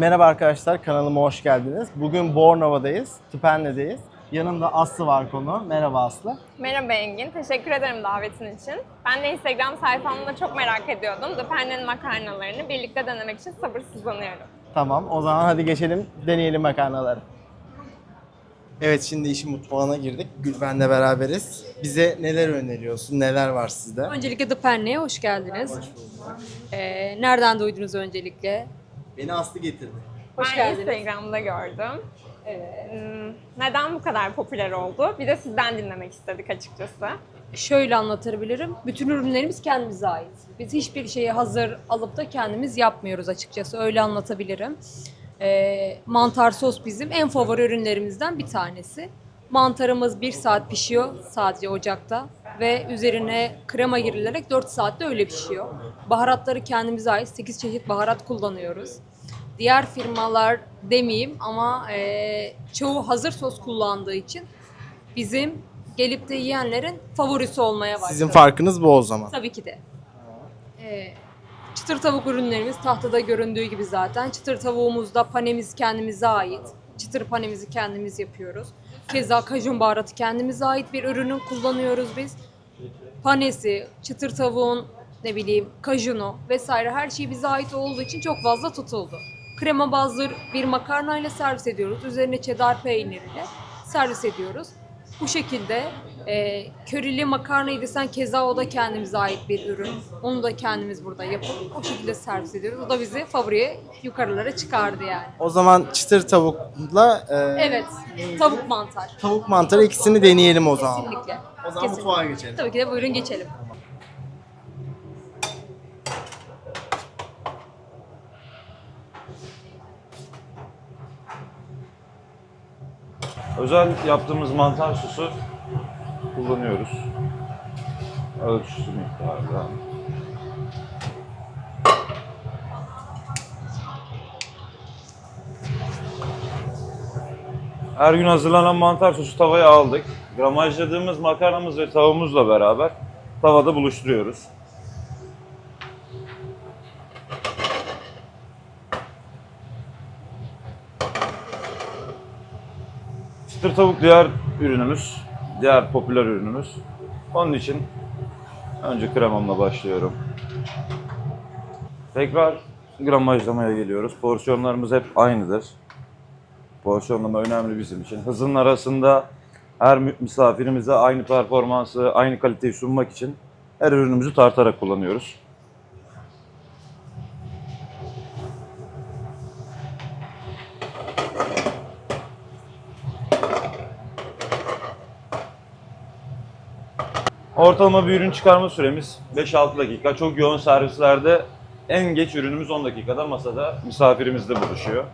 Merhaba arkadaşlar, kanalıma hoş geldiniz. Bugün Bornova'dayız, Tüpenli'deyiz. Yanımda Aslı var konu. Merhaba Aslı. Merhaba Engin, teşekkür ederim davetin için. Ben de Instagram sayfamda çok merak ediyordum. Döpen'in makarnalarını birlikte denemek için sabırsızlanıyorum. Tamam, o zaman hadi geçelim, deneyelim makarnaları. Evet, şimdi işin mutfağına girdik. Gülben'le beraberiz. Bize neler öneriyorsun, neler var sizde? Öncelikle The hoş geldiniz. Ee, nereden duydunuz öncelikle? Beni Aslı getirdi. Hoş ben geldiniz. Instagram'da gördüm. Hmm, Neden bu kadar popüler oldu? Bir de sizden dinlemek istedik açıkçası. Şöyle anlatabilirim. Bütün ürünlerimiz kendimize ait. Biz hiçbir şeyi hazır alıp da kendimiz yapmıyoruz açıkçası. Öyle anlatabilirim. Ee, mantar sos bizim en favori ürünlerimizden bir tanesi. Mantarımız 1 saat pişiyor sadece ocakta ve üzerine krema girilerek 4 saatte öyle pişiyor. Baharatları kendimize ait 8 çeşit baharat kullanıyoruz. Diğer firmalar demeyeyim ama e, çoğu hazır sos kullandığı için bizim gelip de yiyenlerin favorisi olmaya başladı. Sizin farkınız bu o zaman. Tabii ki de. Ee, çıtır tavuk ürünlerimiz tahtada göründüğü gibi zaten. Çıtır tavuğumuzda panemiz kendimize ait. Çıtır panemizi kendimiz yapıyoruz. Keza kajun baharatı kendimize ait bir ürünü kullanıyoruz biz. Panesi, çıtır tavuğun ne bileyim kajunu vesaire her şey bize ait olduğu için çok fazla tutuldu. Krema bazlı bir makarnayla servis ediyoruz. Üzerine cheddar peyniriyle servis ediyoruz. Bu şekilde e, körili makarnayı desen keza o da kendimize ait bir ürün. Onu da kendimiz burada yapıp o şekilde servis ediyoruz. O da bizi favoriye yukarılara çıkardı yani. O zaman çıtır tavukla e, Evet, tavuk mantar. tavuk mantarı ikisini deneyelim o zaman. Kesinlikle. O zaman Kesinlikle. mutfağa geçelim. Tabii ki de buyurun geçelim. Özel yaptığımız mantar sosu kullanıyoruz. Ölçüsü miktarda. Her gün hazırlanan mantar sosu tavaya aldık. Gramajladığımız makarnamız ve tavuğumuzla beraber tavada buluşturuyoruz. Çıtır tavuk diğer ürünümüz, diğer popüler ürünümüz. Onun için önce kremamla başlıyorum. Tekrar gramajlamaya geliyoruz. Porsiyonlarımız hep aynıdır. Porsiyonlama önemli bizim için. Hızın arasında her mi- misafirimize aynı performansı, aynı kaliteyi sunmak için her ürünümüzü tartarak kullanıyoruz. Ortalama bir ürün çıkarma süremiz 5-6 dakika. Çok yoğun servislerde en geç ürünümüz 10 dakikada masada misafirimizle buluşuyor.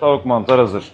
Tavuk mantar hazır.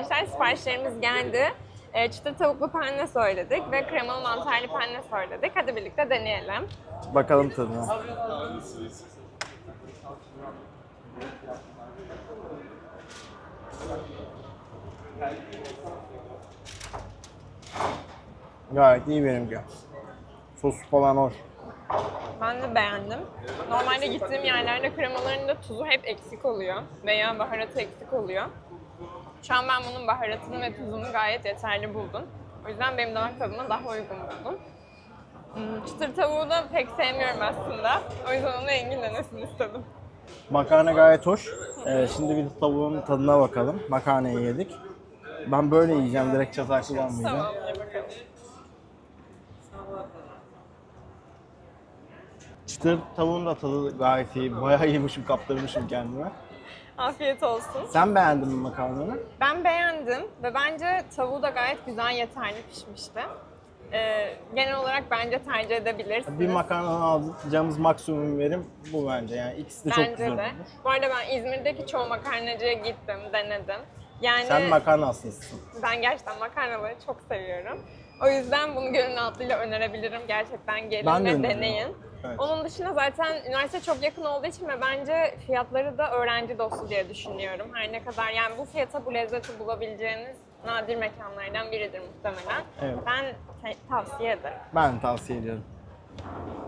Arkadaşlar siparişlerimiz geldi. Ee, çıtır tavuklu penne söyledik ve kremalı mantarlı penne söyledik. Hadi birlikte deneyelim. Bakalım tadına. Gayet iyi benimki. Sos falan hoş. Ben de beğendim. Normalde gittiğim yerlerde kremalarında tuzu hep eksik oluyor veya baharatı eksik oluyor. Şu an ben bunun baharatını ve tuzunu gayet yeterli buldum. O yüzden benim damak tadıma daha uygun buldum. Hmm, çıtır tavuğu da pek sevmiyorum aslında. O yüzden onu Engin denesin istedim. Makarna gayet hoş. Ee, şimdi bir tavuğun tadına bakalım. Makarnayı yedik. Ben böyle yiyeceğim. Direkt çatal kullanmayacağım. Tamam, ye bakalım. Çıtır tavuğun da tadı gayet iyi. Bayağı yemişim, kaptırmışım kendime. Afiyet olsun. Sen beğendin mi makarnanı? Ben beğendim ve bence tavuğu da gayet güzel yeterli pişmişti. Ee, genel olarak bence tercih edebilirsiniz. Bir makarnadan alacağımız maksimum verim bu bence. Yani ikisi de çok Bence güzel de. olmuş. Bu arada ben İzmir'deki çoğu makarnacıya gittim, denedim. Yani Sen makarna hastasısın. ben gerçekten makarnaları çok seviyorum. O yüzden bunu gönül altıyla önerebilirim. Gerçekten gelin Ben de ve öneririm. deneyin. Evet. Onun dışında zaten üniversite çok yakın olduğu için ve bence fiyatları da öğrenci dostu diye düşünüyorum. Her ne kadar yani bu fiyata bu lezzeti bulabileceğiniz nadir mekanlardan biridir muhtemelen. Evet. Ben te- tavsiye ederim. Ben tavsiye ediyorum.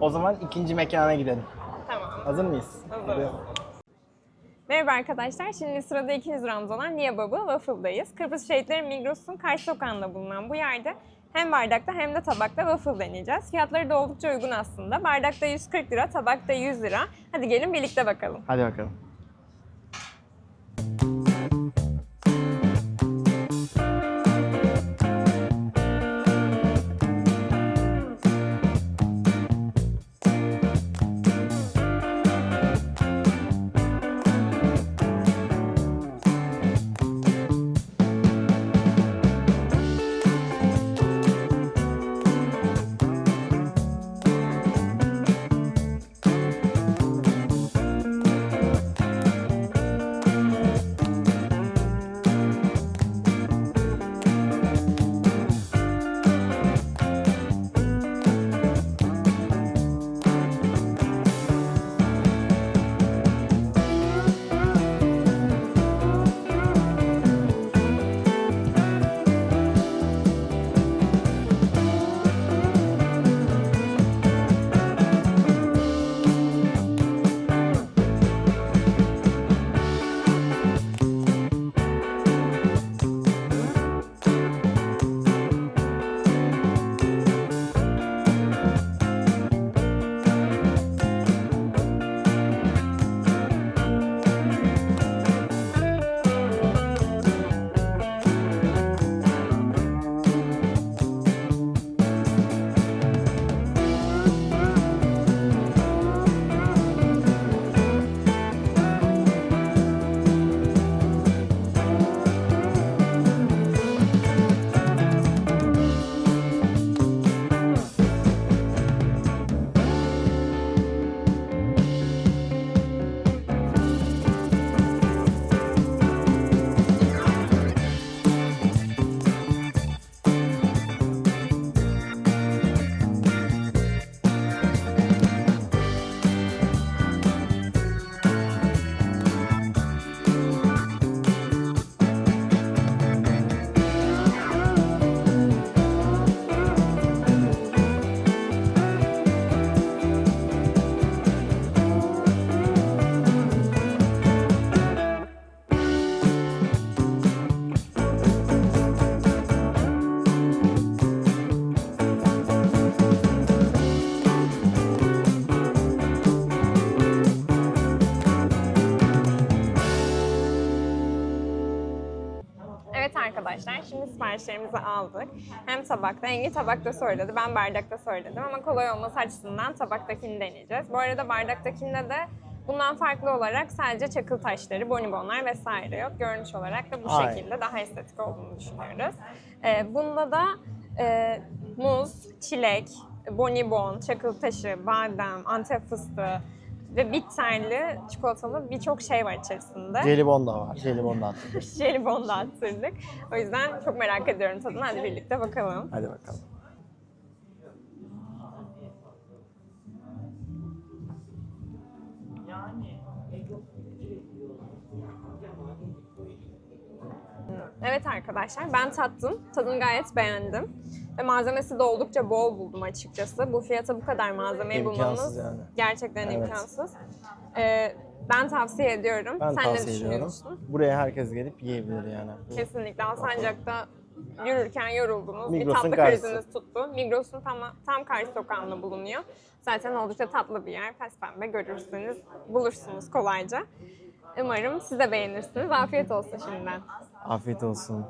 O zaman ikinci mekana gidelim. Tamam. Hazır mıyız? Hazırız. Merhaba arkadaşlar. Şimdi sırada ikinci durağımız olan Niye Baba Waffle'dayız. Kıbrıs Şehitleri Migros'un karşı sokağında bulunan bu yerde hem bardakta hem de tabakta waffle deneyeceğiz. Fiyatları da oldukça uygun aslında. Bardakta 140 lira, tabakta 100 lira. Hadi gelin birlikte bakalım. Hadi bakalım. Evet arkadaşlar şimdi siparişlerimizi aldık. Hem tabakta, Engin tabakta söyledi, ben bardakta söyledim ama kolay olması açısından tabaktakini deneyeceğiz. Bu arada bardaktakinde de bundan farklı olarak sadece çakıl taşları, bonibonlar vesaire yok. Görünüş olarak da bu Aynen. şekilde daha estetik olduğunu düşünüyoruz. Ee, bunda da e, muz, çilek, bonibon, çakıl taşı, badem, antep fıstığı ve bitterli çikolatalı birçok şey var içerisinde. Jelibon da var. Jelibon da attık. Jelibon da attırdık. O yüzden çok merak ediyorum tadına. Hadi birlikte bakalım. Hadi bakalım. Evet arkadaşlar ben tattım. Tadını gayet beğendim. Ve malzemesi de oldukça bol buldum açıkçası. Bu fiyata bu kadar malzemeyi İmkansız bulmanız yani. gerçekten Evet. imkansız. Ee, ben tavsiye ediyorum. Ben Sen ne tavsiye ediyorum. düşünüyorsun? Buraya herkes gelip yiyebilir yani. Kesinlikle Alsancak'ta yürürken yoruldunuz, Migros'un bir tatlı karşısı. kriziniz tuttu. Migros'un tam, tam karşı sokağında bulunuyor. Zaten oldukça tatlı bir yer. Pembe görürsünüz, bulursunuz kolayca. Umarım siz de beğenirsiniz. Afiyet olsun şimdiden. Afiyet olsun.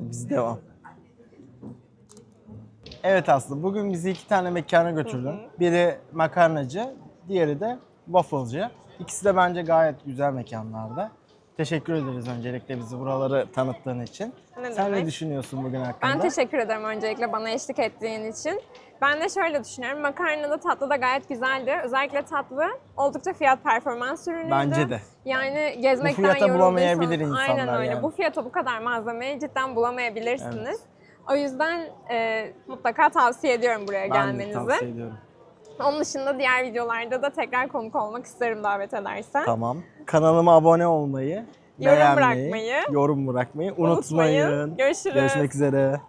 Biz devam. Evet Aslı, bugün bizi iki tane mekana götürdün. Biri makarnacı, diğeri de wafflecı. İkisi de bence gayet güzel mekanlarda. Teşekkür ederiz öncelikle bizi buraları tanıttığın için. Ne Sen demek? ne düşünüyorsun bugün hakkında? Ben teşekkür ederim öncelikle bana eşlik ettiğin için. Ben de şöyle düşünüyorum. Makarna da tatlı da gayet güzeldi. Özellikle tatlı oldukça fiyat performans ürünüydü. Bence de. Yani gezmekten Bu fiyata bulamayabilir insanlar Aynen öyle. yani. Bu fiyata bu kadar malzemeyi cidden bulamayabilirsiniz. O yüzden e, mutlaka tavsiye ediyorum buraya Ben gelmenizi. tavsiye ediyorum. Onun dışında diğer videolarda da tekrar konuk olmak isterim davet edersen. Tamam. Kanalıma abone olmayı, Yorum beğenmeyi, bırakmayı yorum bırakmayı unutmayın. Unutmayın. Görüşürüz. Görüşmek üzere.